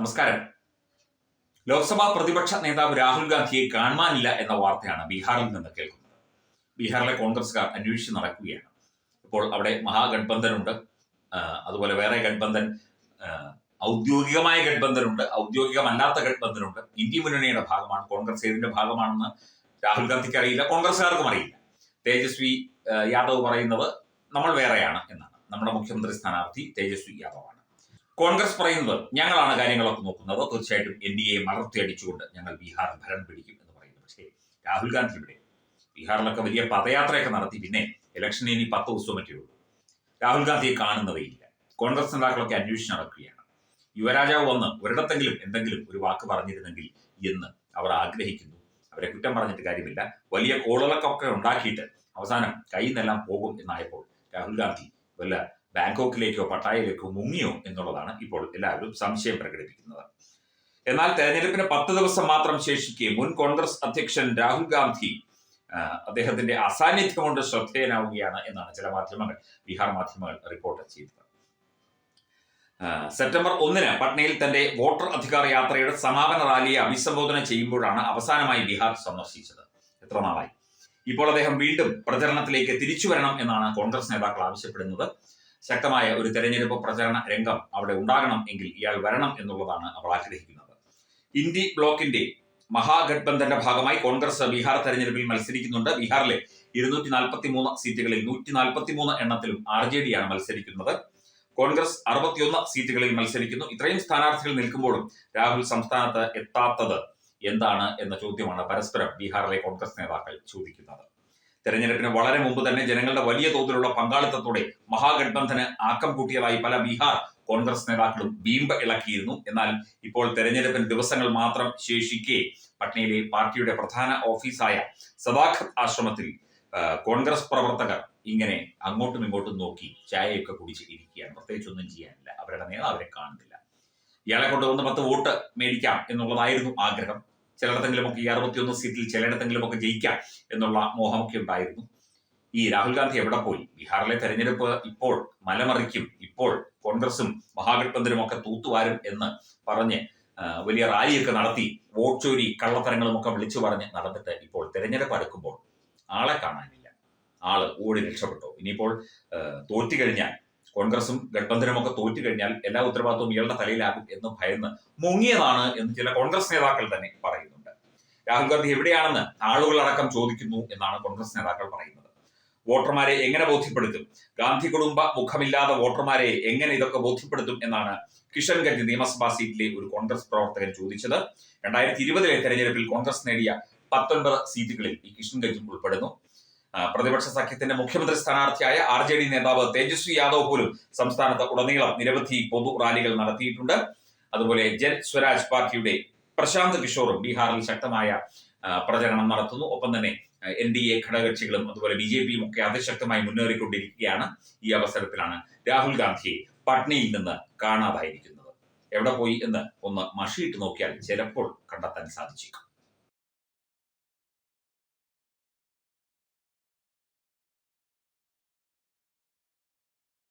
നമസ്കാരം. ലോക്സഭാ പ്രതിപക്ഷ നേതാവ് രാഹുൽ ഗാന്ധിയെ കാണുവാനില്ല എന്ന വാർത്തയാണ് ബീഹാറിൽ നിന്ന് കേൾക്കുന്നത്. ബീഹാറിലെ കോൺഗ്രസ്സുകാർ അന്വേഷിച്ച് നടക്കുകയാണ്. ഇപ്പോൾ അവിടെ മഹാഗഡ്ബന്ധനുണ്ട് അതുപോലെ വേറെ ഗഡ്ബന്ധൻ ഔദ്യോഗികമായ ഗഡ്ബന്ധനുണ്ട് ഔദ്യോഗികമല്ലാത്ത ഗഡ്ബന്ധനുണ്ട് ഇന്ത്യ മുന്നണിയുടെ ഭാഗമാണ് കോൺഗ്രസ് ഏതിന്റെ ഭാഗമാണെന്ന് രാഹുൽ ഗാന്ധിക്ക് അറിയില്ല കോൺഗ്രസ്സുകാർക്കും അറിയില്ല. തേജസ്വി യാദവ് പറയുന്നത് നമ്മൾ വേറെയാണ് എന്നാണ്. നമ്മുടെ മുഖ്യമന്ത്രി സ്ഥാനാർത്ഥി തേജസ്വി യാദവാണ്. കോൺഗ്രസ് പറയുന്നത് ഞങ്ങളാണ് കാര്യങ്ങളൊക്കെ നോക്കുന്നത്. തീർച്ചയായിട്ടും എൻ ഡി എ മലർത്തിയടിച്ചുകൊണ്ട് ഞങ്ങൾ ബീഹാർ ഭരണം പിടിക്കും എന്ന് പറയുന്നു പക്ഷേ രാഹുൽ ഗാന്ധി ഇവിടെ ബീഹാറിലൊക്കെ വലിയ പദയാത്രയൊക്കെ നടത്തി. പിന്നെ ഇലക്ഷന് ഇനി പത്ത് ദിവസം മറ്റേ ഉള്ളൂ. രാഹുൽ ഗാന്ധിയെ കാണുന്നതേ ഇല്ല. കോൺഗ്രസ് നേതാക്കളൊക്കെ അന്വേഷിച്ച് നടക്കുകയാണ്. യുവരാജാവ് വന്ന് ഒരിടത്തെങ്കിലും എന്തെങ്കിലും ഒരു വാക്ക് പറഞ്ഞിരുന്നെങ്കിൽ എന്ന് അവർ ആഗ്രഹിക്കുന്നു. അവരെ കുറ്റം പറഞ്ഞിട്ട് കാര്യമില്ല. വലിയ കോളുകളൊക്കെ ഉണ്ടാക്കിയിട്ട് അവസാനം കയ്യിൽ നിന്നെല്ലാം പോകും എന്നായപ്പോൾ രാഹുൽ ഗാന്ധി വല്ല ബാങ്കോക്കിലേക്കോ പട്ടായയിലേക്കോ മുങ്ങിയോ എന്നുള്ളതാണ് ഇപ്പോൾ എല്ലാവരും സംശയം പ്രകടിപ്പിക്കുന്നത്. എന്നാൽ തെരഞ്ഞെടുപ്പിന് പത്ത് ദിവസം മാത്രം ശേഷിക്കെ മുൻ കോൺഗ്രസ് അധ്യക്ഷൻ രാഹുൽ ഗാന്ധി അദ്ദേഹത്തിന്റെ അസാന്നിധ്യം കൊണ്ട് ശ്രദ്ധേയനാവുകയാണ് എന്നാണ് ചില മാധ്യമങ്ങൾ ബീഹാർ മാധ്യമങ്ങൾ റിപ്പോർട്ട് ചെയ്തത്. സെപ്റ്റംബർ ഒന്നിന് പട്നയിൽ തന്റെ വോട്ടർ അധികാർ യാത്രയുടെ സമാപന റാലിയെ അഭിസംബോധന ചെയ്യുമ്പോഴാണ് അവസാനമായി ബീഹാർ സന്ദർശിച്ചത്. എത്ര നാളായി? ഇപ്പോൾ അദ്ദേഹം വീണ്ടും പ്രചരണത്തിലേക്ക് തിരിച്ചു വരണം എന്നാണ് കോൺഗ്രസ് നേതാക്കൾ ആവശ്യപ്പെടുന്നത്. ശക്തമായ ഒരു തെരഞ്ഞെടുപ്പ് പ്രചരണ രംഗം അവിടെ ഉണ്ടാകണം എങ്കിൽ ഇയാൾ വരണം എന്നുള്ളതാണ് അവൾ ആഗ്രഹിക്കുന്നത്. ഇന്ത്യ ബ്ലോക്കിന്റെ മഹാഗഡ്ബന്ധന്റെ ഭാഗമായി കോൺഗ്രസ് ബീഹാർ തെരഞ്ഞെടുപ്പിൽ മത്സരിക്കുന്നുണ്ട്. ബീഹാറിലെ ഇരുന്നൂറ്റി നാൽപ്പത്തി മൂന്ന് സീറ്റുകളിൽ നൂറ്റി നാൽപ്പത്തി മൂന്ന് എണ്ണത്തിലും ആർ ജെ ഡി ആണ് മത്സരിക്കുന്നത്. കോൺഗ്രസ് അറുപത്തിയൊന്ന് സീറ്റുകളിൽ മത്സരിക്കുന്നു. ഇത്രയും സ്ഥാനാർത്ഥികൾ നിൽക്കുമ്പോഴും രാഹുൽ സംസ്ഥാനത്ത് എത്താത്തത് എന്താണ് എന്ന ചോദ്യമാണ് പരസ്പരം ബീഹാറിലെ കോൺഗ്രസ് നേതാക്കൾ ചോദിക്കുന്നത്. തെരഞ്ഞെടുപ്പിന് വളരെ മുമ്പ് തന്നെ ജനങ്ങളുടെ വലിയ തോതിലുള്ള പങ്കാളിത്തത്തോടെ മഹാഗഡ്ബന്ധന് ആക്കം കൂട്ടിയതായി പല ബീഹാർ കോൺഗ്രസ് നേതാക്കളും ബീംബ ഇളക്കിയിരുന്നു. എന്നാൽ ഇപ്പോൾ തെരഞ്ഞെടുപ്പിന് ദിവസങ്ങൾ മാത്രം ശേഷിക്കെ പട്നയിലെ പാർട്ടിയുടെ പ്രധാന ഓഫീസായ സദാഖത്ത് ആശ്രമത്തിൽ കോൺഗ്രസ് പ്രവർത്തകർ ഇങ്ങനെ അങ്ങോട്ടും ഇങ്ങോട്ടും നോക്കി ചായയൊക്കെ കുടിച്ച് ഇരിക്കുകയാണ്. പ്രത്യേകിച്ച് ഒന്നും ചെയ്യാനില്ല. അവരുടെ നേതാവരെ കാണുന്നില്ല. ഇയാളെ കൊണ്ടുവന്ന് പത്ത് വോട്ട് മേടിക്കാം എന്നുള്ളതായിരുന്നു ആഗ്രഹം. ചിലയിടത്തെങ്കിലുമൊക്കെ ഈ അറുപത്തിയൊന്ന് സീറ്റിൽ ചിലയിടത്തെങ്കിലുമൊക്കെ ജയിക്കാം എന്നുള്ള മോഹമൊക്കെ ഉണ്ടായിരുന്നു. ഈ രാഹുൽ ഗാന്ധി എവിടെ പോയി? ബീഹാറിലെ തെരഞ്ഞെടുപ്പ് ഇപ്പോൾ മലമറിക്കും. ഇപ്പോൾ കോൺഗ്രസും മഹാഗഡ്ബന്ധനും ഒക്കെ തൂത്തുവാരും എന്ന് പറഞ്ഞ് വലിയ റാലിയൊക്കെ നടത്തി വോട്ട് ചോരി കള്ളത്തരങ്ങളും ഒക്കെ വിളിച്ചു പറഞ്ഞ് നടന്നിട്ട് ഇപ്പോൾ തെരഞ്ഞെടുപ്പ് അടുക്കുമ്പോൾ ആളെ കാണാനില്ല. ആൾ ഓടി രക്ഷപ്പെട്ടു. ഇനിയിപ്പോൾ തോറ്റു കഴിഞ്ഞാൽ കോൺഗ്രസും ഗഡ്ബന്ധനും ഒക്കെ തോറ്റു കഴിഞ്ഞാൽ എല്ലാ ഉത്തരവാദിത്വവും ഇയാളുടെ തലയിലാകും എന്ന് ഭയന്ന് മുങ്ങിയതാണ് എന്ന് ചില കോൺഗ്രസ് നേതാക്കൾ തന്നെ പറയുന്നുണ്ട് രാഹുൽ ഗാന്ധി എവിടെയാണെന്ന് ആളുകളടക്കം ചോദിക്കുന്നു എന്നാണ് കോൺഗ്രസ് നേതാക്കൾ പറയുന്നത്. വോട്ടർമാരെ എങ്ങനെ ബോധ്യപ്പെടുത്തും? ഗാന്ധി കുടുംബ മുഖമില്ലാത്ത വോട്ടർമാരെ എങ്ങനെ ഇതൊക്കെ ബോധ്യപ്പെടുത്തും എന്നാണ് കിഷൻഗഞ്ച് നിയമസഭാ സീറ്റിലെ ഒരു കോൺഗ്രസ് പ്രവർത്തകൻ ചോദിച്ചത്. രണ്ടായിരത്തി ഇരുപതിലെ തെരഞ്ഞെടുപ്പിൽ കോൺഗ്രസ് നേടിയ പത്തൊൻപത് സീറ്റുകളിൽ ഈ കിഷൻഗഞ്ചും ഉൾപ്പെടുന്നു. പ്രതിപക്ഷ സഖ്യത്തിന്റെ മുഖ്യമന്ത്രി സ്ഥാനാർത്ഥിയായ ആർ ജെ ഡി നേതാവ് തേജസ്വി യാദവ് പോലും സംസ്ഥാനത്ത് ഉടനീളം നിരവധി പൊതു റാലികൾ നടത്തിയിട്ടുണ്ട്. അതുപോലെ ജൻ സ്വരാജ് പാർട്ടിയുടെ പ്രശാന്ത് കിഷോറും ബീഹാറിൽ ശക്തമായ പ്രചരണം നടത്തുന്നു. ഒപ്പം തന്നെ എൻ ഡി എ ഘടകകക്ഷികളും അതുപോലെ ബി ജെ പിയും ഒക്കെ അതിശക്തമായി മുന്നേറിക്കൊണ്ടിരിക്കുകയാണ് ഈ അവസരത്തിലാണ് രാഹുൽ ഗാന്ധിയെ പട്നയിൽ നിന്ന് കാണാതായിരിക്കുന്നത്. എവിടെ പോയി എന്ന് ഒന്ന് മഷിയിട്ട് നോക്കിയാൽ ചിലപ്പോൾ കണ്ടെത്താൻ സാധിച്ചേക്കും.